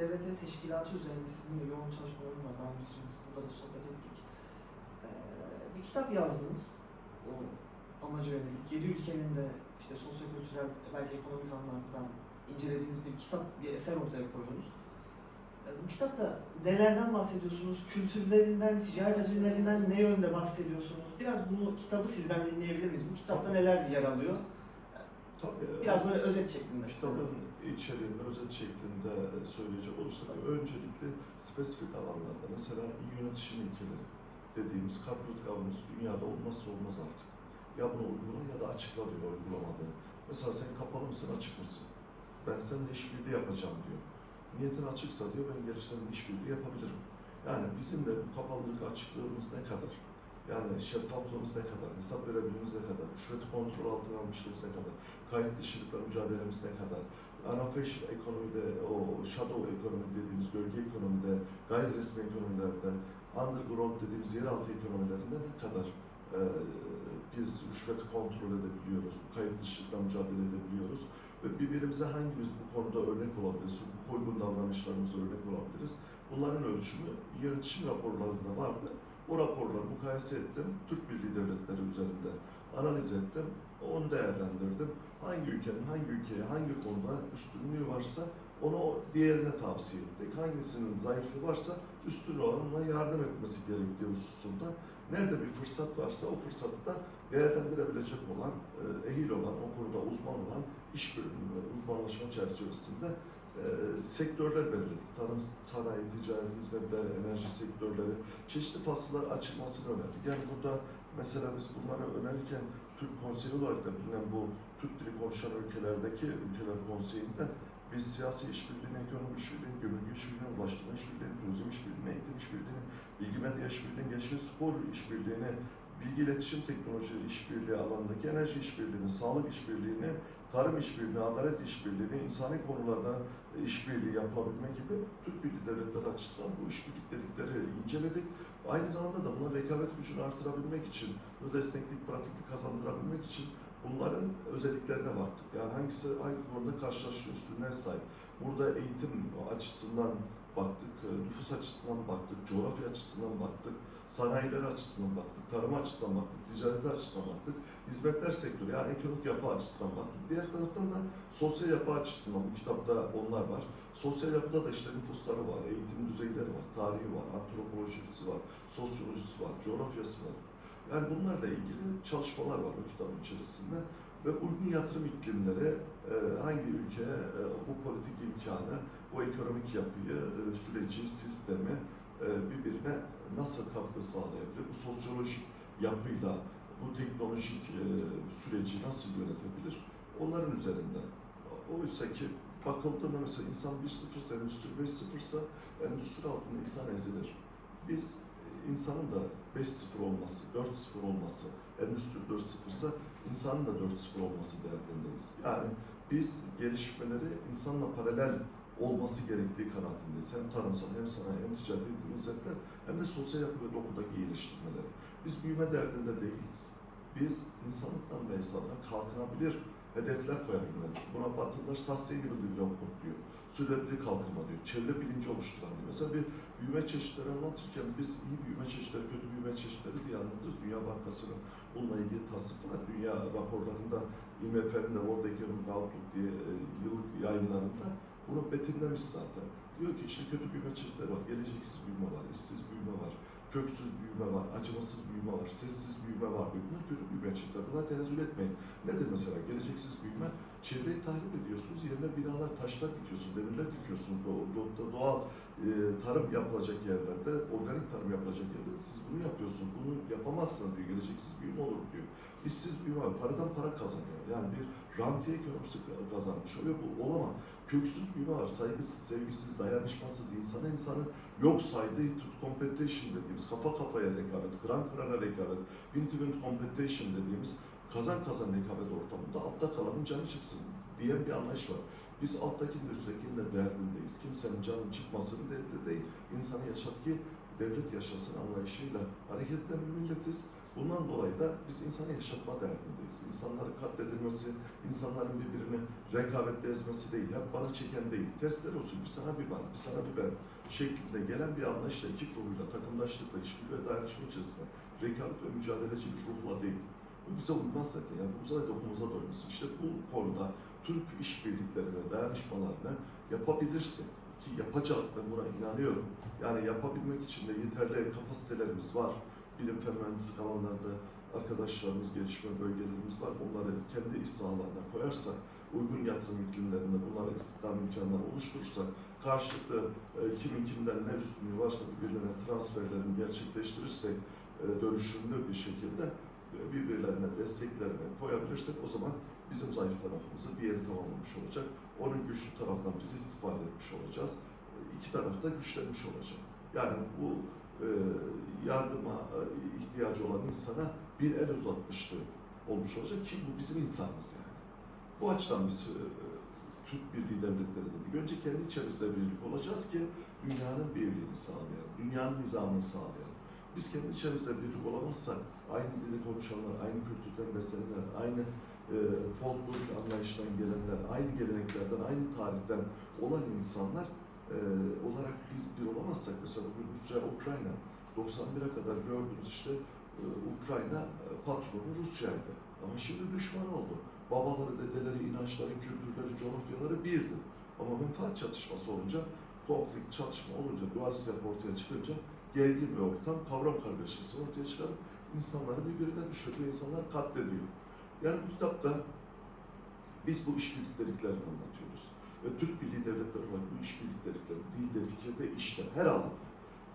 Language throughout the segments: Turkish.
Devletleri Teşkilatı üzerinde sizin de yoğun çalışmalarınız var. Daha öncesinde burada da sohbet ettik. Ee, bir kitap yazdınız. O amaca yönelik. Yedi ülkenin de işte sosyo-kültürel, belki ekonomik anlamda incelediğiniz bir kitap, bir eser ortaya koydunuz. Ee, Bu kitapta nelerden bahsediyorsunuz? Kültürlerinden, ticaret hacimlerinden ne yönde bahsediyorsunuz? Biraz bunu kitabı sizden dinleyebilir miyiz? Bu kitapta neler yer alıyor? Tabii. Biraz böyle özet şeklinde. Kitabın içeriğini özet şeklinde söyleyecek olursak öncelikle spesifik alanlarda mesela yönetişim ilkeleri dediğimiz corporate governance dünyada olmazsa olmaz artık. Ya bunu uygula ya da açıkla diyor uygulamadığını. Mesela sen kapalı mısın açık mısın? Ben seninle işbirliği yapacağım diyor. Niyetin açıksa diyor ben gelip seninle işbirliği yapabilirim. Yani bizim de bu kapalılık açıklığımız ne kadar? Yani şeffaflığımız ne kadar? Hesap verebilmemiz ne kadar? Rüşveti kontrol altına almışlığımız ne kadar? Kayıt dışılıkla mücadelemiz ne kadar? Unofficial ekonomide, o shadow ekonomi dediğimiz gölge ekonomide, gayri resmi ekonomilerde, underground dediğimiz yeraltı ekonomilerinde ne kadar e, biz rüşveti kontrol edebiliyoruz, kayıt dışılıkla mücadele edebiliyoruz ve birbirimize hangimiz bu konuda örnek olabiliriz, bu uygun davranışlarımızda örnek olabiliriz. Bunların ölçümü yönetişim raporlarında vardı. O raporları mukayese ettim, Türk Birliği Devletleri üzerinde analiz ettim, onu değerlendirdim. Hangi ülkenin hangi ülkeye hangi konuda üstünlüğü varsa onu diğerine tavsiye ettik. Hangisinin zayıflığı varsa üstün olanına yardım etmesi gerektiği hususunda nerede bir fırsat varsa o fırsatı da değerlendirebilecek olan, e, ehil olan, o konuda uzman olan iş bölümü, uzmanlaşma çerçevesinde e, sektörler belirledik. Tarım, sanayi, ticaret, hizmetler, enerji sektörleri, çeşitli fasıllar açılmasını önerdik. Yani burada mesela biz bunları önerirken Türk Konseyi olarak da bilinen bu Türk dili konuşan ülkelerdeki ülkeler konseyinde biz siyasi işbirliğini, ekonomi işbirliğini, gümrük işbirliğini, ulaştırma işbirliğini, turizm işbirliğini, eğitim işbirliğini, bilgi medya işbirliğini, gençlik spor işbirliğini, bilgi iletişim teknoloji işbirliği alanındaki enerji işbirliğini, sağlık işbirliğini, tarım işbirliğini, adalet işbirliğini, insani konularda işbirliği yapılabilme gibi Türk Birliği Devletleri açısından bu işbirlikleri inceledik. Aynı zamanda da buna rekabet gücünü artırabilmek için, hız, esneklik, pratiklik kazandırabilmek için bunların özelliklerine baktık. Yani hangisi hangi konuda karşılaşıyor, üstüne sahip. Burada eğitim açısından baktık, nüfus açısından baktık, coğrafya açısından baktık, sanayiler açısından baktık, tarım açısından baktık, ticaret açısından baktık, hizmetler sektörü yani ekonomik yapı açısından baktık. Diğer taraftan da sosyal yapı açısından bu kitapta onlar var. Sosyal yapıda da işte nüfusları var, eğitim düzeyleri var, tarihi var, antropolojisi var, sosyolojisi var, coğrafyası var. Yani bunlarla ilgili çalışmalar var o kitabın içerisinde ve uygun yatırım iklimleri e, hangi ülke e, bu politik imkanı, bu ekonomik yapıyı, e, süreci, sistemi birbirine nasıl katkı sağlayabilir? Bu sosyolojik yapıyla bu teknolojik süreci nasıl yönetebilir? Onların üzerinde. Oysa ki bakıldığında mesela insan 1.0 ise endüstri 5.0 ise endüstri altında insan ezilir. Biz insanın da 5.0 olması, 4.0 olması, endüstri 4.0 ise insanın da 4.0 olması derdindeyiz. Yani biz gelişmeleri insanla paralel olması gerektiği kanaatindeyiz. Hem tarımsal hem sanayi hem ticaret hem hizmetler hem de sosyal yapı ve dokudaki iyileştirmeleri. Biz büyüme derdinde değiliz. Biz insanlıktan ve hesabına kalkınabilir hedefler koyabilmeli. Buna Batılılar sustainable development diyor. Sürdürülebilir kalkınma diyor. Çevre bilinci oluşturan diyor. Mesela bir büyüme çeşitleri anlatırken biz iyi büyüme çeşitleri, kötü büyüme çeşitleri diye anlatırız. Dünya Bankası'nın bununla ilgili tasnifı var. Dünya raporlarında IMF'nin de World Economic Outlook diye e, yıllık yayınlarında bunu betimlemiş zaten. Diyor ki işte kötü büyüme çeşitleri var. Geleceksiz büyüme var, işsiz büyüme var, köksüz büyüme var, acımasız büyüme var, sessiz büyüme var. diyor. Bunlar kötü büyüme çeşitleri. Buna tenezzül etmeyin. Nedir mesela geleceksiz büyüme? Çevreyi tahrip ediyorsunuz, yerine binalar, taşlar dikiyorsunuz, demirler dikiyorsunuz. Do- do- doğal e, tarım yapılacak yerlerde, organik tarım yapılacak yerlerde siz bunu yapıyorsunuz. Bunu yapamazsınız diyor, geleceksiz büyüme olur diyor. İşsiz büyüme var, paradan para kazanıyor. Yani bir rantiye ekonomisi kazanmış oluyor. Bu olamaz. Köksüz büyüme var, saygısız, sevgisiz, dayanışmasız, insanı insanı yok saydığı competition dediğimiz, kafa kafaya rekabet, kıran kırana rekabet, win to win competition dediğimiz kazan kazan rekabet ortamında altta kalanın canı çıksın diyen bir anlayış var. Biz alttakinin de üsttekinin de derdindeyiz. Kimsenin canı çıkmasını derdi değil. İnsanı yaşat ki devlet yaşasın anlayışıyla hareket eden bir milletiz. Bundan dolayı da biz insanı yaşatma derdindeyiz. İnsanların katledilmesi, insanların birbirini rekabetle ezmesi değil, hep bana çeken değil. Testler olsun, bir sana bir bana, bir sana bir ben şeklinde gelen bir anlayışla, ekip ruhuyla, takımdaşlıkla, işbirliği ve dayanışma içerisinde rekabet ve mücadeleci bir ruhla değil. Bu bize uymaz zaten. Yani bumuza ve dokumuza doymuyorsun. İşte bu konuda Türk işbirlikleri ve dayanışmalarını yapabilirsin. Ki yapacağız ben buna inanıyorum. Yani yapabilmek için de yeterli kapasitelerimiz var. Bilim fen mühendislik alanlarda arkadaşlarımız, gelişme bölgelerimiz var. Onları kendi iş sahalarına koyarsak, uygun yatırım iklimlerinde bunlara istihdam imkanları oluşturursak, karşılıklı e, kimin kimden ne üstünlüğü varsa birbirlerine transferlerini gerçekleştirirsek, e, dönüşümlü bir şekilde birbirlerine desteklerini koyabilirsek o zaman bizim zayıf tarafımızı bir yeri tamamlamış olacak. Onun güçlü taraftan biz istifade etmiş olacağız. İki taraf da güçlenmiş olacak. Yani bu e, yardıma e, ihtiyacı olan insana bir el uzatmışlığı olmuş olacak ki bu bizim insanımız yani. Bu açıdan biz e, Türk Birliği Devletleri dedik. Önce kendi içerimizde birlik olacağız ki dünyanın birliğini sağlayalım, dünyanın nizamını sağlayalım. Biz kendi içerimizde birlik olamazsak, aynı dili konuşanlar, aynı kültürden beslenenler, aynı e, folklorik anlayıştan gelenler, aynı geleneklerden, aynı tarihten olan insanlar e, olarak biz bir olamazsak, mesela bugün Rusya, Ukrayna, 91'e kadar gördünüz işte e, Ukrayna e, patronu Rusya'ydı. Ama şimdi düşman oldu. Babaları, dedeleri, inançları, kültürleri, coğrafyaları birdi. Ama menfaat çatışması olunca, konflikt, çatışma olunca, siyaset ortaya çıkınca gergin bir ortam, kavram kargaşası ortaya çıkarıp insanları birbirine düşürüyor, insanlar katlediyor. Yani bu kitapta biz bu işbirliklerini anlatıyoruz. Ve Türk Birliği Devletleri olarak bu işbirlikleri dilde, fikirde, işte her alanda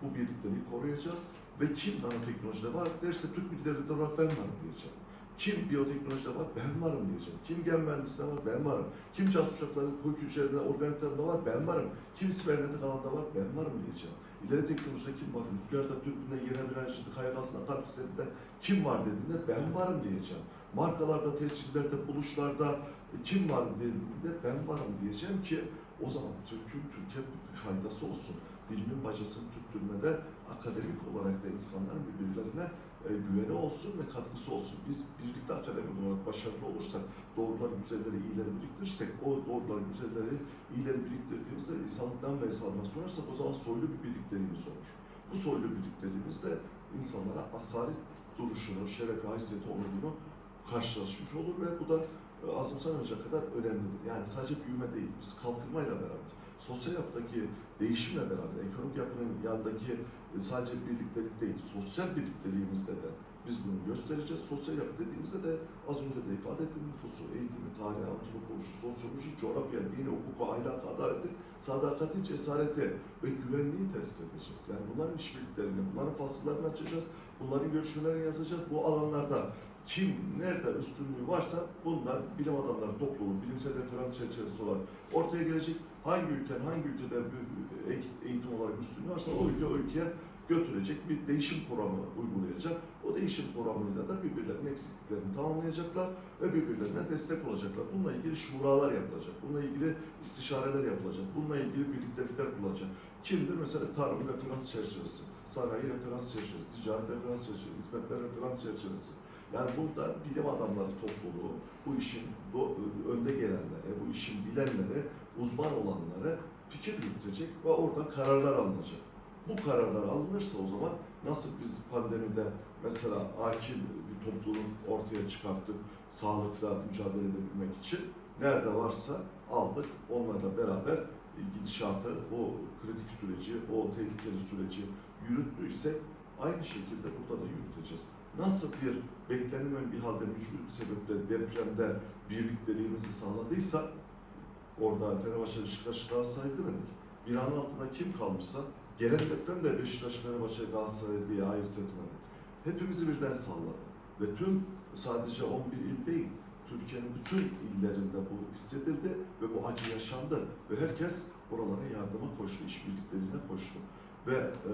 bu birlikleri koruyacağız. Ve kim nanoteknolojide var derse Türk Birliği Devletleri olarak ben varım diyeceğim. Kim biyoteknolojide var ben varım diyeceğim. Kim gen mühendisliğinde var ben varım. Kim can uçakları, kök hücrelerinde, organiklerinde var ben varım. Kim sibernetik alanda var ben varım diyeceğim. İleri teknolojide kim var? Rüzgarda, türbünde, yere enerjide, kaygasında, kalp sisteminde kim var dediğinde ben varım diyeceğim. Markalarda, tescillerde, buluşlarda e, kim var dediğinde ben varım diyeceğim ki o zaman Türk'ün Türkiye faydası olsun. Bilimin bacasını tutturmada akademik olarak da insanların birbirlerine güveni olsun ve katkısı olsun. Biz birlikte akademik olarak başarılı olursak, doğruları, güzelleri, iyileri biriktirirsek, o doğruları, güzelleri, iyileri biriktirdiğimizde insanlıktan ve hesabına sorarsak o zaman soylu bir birlikteliğimiz olur. Bu soylu birlikteliğimiz de insanlara asalet duruşunu, şerefi, haysiyeti, onurunu karşılaşmış olur ve bu da e, azımsanmayacak kadar önemlidir. Yani sadece büyüme değil, biz kalkınmayla beraber, sosyal yapıdaki değişimle beraber, ekonomik yapının yanındaki e, sadece birliktelik değil, sosyal birlikteliğimizde de biz bunu göstereceğiz. Sosyal yapı dediğimizde de az önce de ifade ettiğim nüfusu, eğitimi, tarihi, antropoloji, sosyoloji, coğrafya, dini, hukuku, ahlakı, adaleti, sadakati, cesareti ve güvenliği test edeceğiz. Yani bunların işbirliklerini, bunların fasıllarını açacağız, bunların görüşmelerini yazacağız. Bu alanlarda kim nerede üstünlüğü varsa bunlar bilim adamları topluluğu, bilimsel referans çerçevesi olarak ortaya gelecek. Hangi ülkenin hangi ülkede bir eğitim olarak üstünlüğü varsa o ülke o ülkeye götürecek bir değişim programı uygulayacak. O değişim programıyla da birbirlerinin eksikliklerini tamamlayacaklar ve birbirlerine destek olacaklar. Bununla ilgili şuralar yapılacak, bununla ilgili istişareler yapılacak, bununla ilgili birliktelikler kurulacak. Kimdir? Mesela tarım referans çerçevesi, sanayi referans çerçevesi, ticaret referans çerçevesi, hizmetler referans çerçevesi. Yani burada bilim adamları topluluğu, bu işin do- önde gelenlere, bu işin bilenlere, uzman olanlara fikir yürütecek ve orada kararlar alınacak. Bu kararlar alınırsa o zaman nasıl biz pandemide mesela akil bir topluluğun ortaya çıkarttık sağlıkla mücadele edebilmek için nerede varsa aldık onlarla beraber gidişatı, o kritik süreci, o tehlikeli süreci yürüttüysek aynı şekilde burada da yürüteceğiz. Nasıl bir beklenilen bir halde mücbir bir sebeple depremde birlikteliğimizi sağladıysa orada Fenerbahçe Beşiktaş Galatasaray demedik. Binanın altında kim kalmışsa gelen depremde Beşiktaş Fenerbahçe Galatasaray diye ayırt etmedi. Hepimizi birden salladı. Ve tüm sadece 11 il değil, Türkiye'nin bütün illerinde bu hissedildi ve bu acı yaşandı. Ve herkes oralara yardıma koştu, işbirliklerine koştu. Ve e,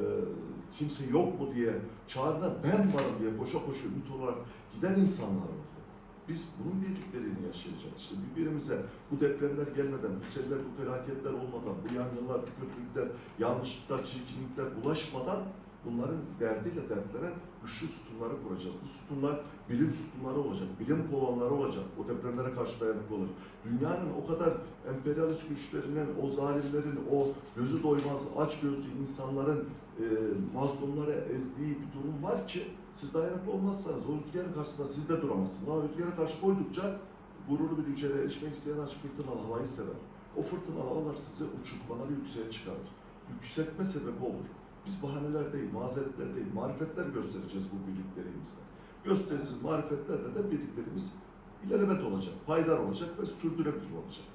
kimse yok mu diye çağrına ben varım diye koşa koşa ümit olarak giden insanlar oldu. Biz bunun birlikteliğini yaşayacağız. İşte birbirimize bu depremler gelmeden, bu seller, bu felaketler olmadan, bu yangınlar, bu kötülükler, yanlışlıklar, çirkinlikler bulaşmadan bunların derdiyle dertlenen güçlü sütunları kuracağız. Bu sütunlar bilim sütunları olacak, bilim kolonları olacak, o depremlere karşı dayanıklı olacak. Dünyanın o kadar emperyalist güçlerinin, o zalimlerin, o gözü doymaz, aç gözlü insanların e, mazlumlara ezdiği bir durum var ki siz dayanıklı olmazsanız o rüzgarın karşısında siz de duramazsınız. Ama rüzgara karşı koydukça gururlu bir yücelere erişmek isteyen aç fırtınalı havayı sever. O fırtınalı havalar sizi uçurtmaları yükseğe çıkarır. Yükseltme sebebi olur. Biz bahaneler değil, mazeretler değil, marifetler göstereceğiz bu birliklerimizle. Gösterisiz marifetlerle de birliklerimiz ilelebet olacak, paydar olacak ve sürdürülebilir olacak.